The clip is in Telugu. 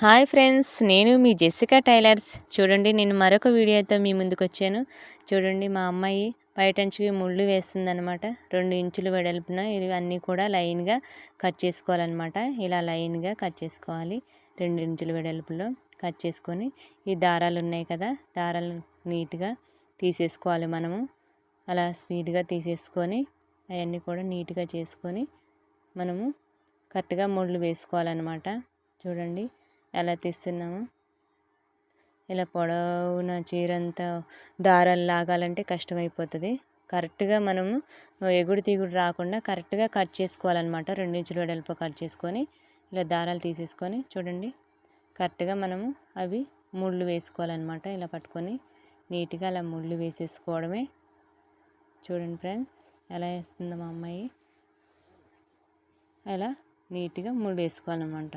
హాయ్ ఫ్రెండ్స్ నేను మీ జెసికా టైలర్స్. చూడండి నేను మరొక వీడియోతో మీ ముందుకు వచ్చాను చూడండి మా అమ్మాయి బయటంచి ముళ్ళు వేస్తుందనమాట రెండు ఇంచులు వెడల్పున ఇవి అన్నీ కూడా లైన్గా కట్ చేసుకోవాలన్నమాట. ఇలా లైన్గా కట్ చేసుకోవాలి. రెండు ఇంచులు వెడల్పులో కట్ చేసుకొని ఈ దారాలు ఉన్నాయి కదా దారాలు నీట్గా తీసేసుకోవాలి మనము. అలా స్పీడ్గా తీసేసుకొని అవన్నీ కూడా నీట్గా చేసుకొని మనము కరెక్ట్గా ముళ్ళు వేసుకోవాలన్నమాట. చూడండి ఎలా తీస్తున్నాము? ఇలా పొడవున చీరంతా దారాలు లాగాలంటే కష్టమైపోతుంది. కరెక్ట్గా మనము ఎగుడు తీగుడు రాకుండా కరెక్ట్గా కట్ చేసుకోవాలన్నమాట. రెండించులు వెడల్పు కట్ చేసుకొని ఇలా దారాలు తీసేసుకొని చూడండి. కరెక్ట్గా మనము అవి ముళ్ళు వేసుకోవాలన్నమాట. ఇలా పట్టుకొని నీట్గా అలా ముళ్ళు వేసేసుకోవడమే. చూడండి ఫ్రెండ్స్ ఎలా వేస్తుందో మా అమ్మాయి. అలా నీట్గా ముళ్ళు వేసుకోవాలన్నమాట.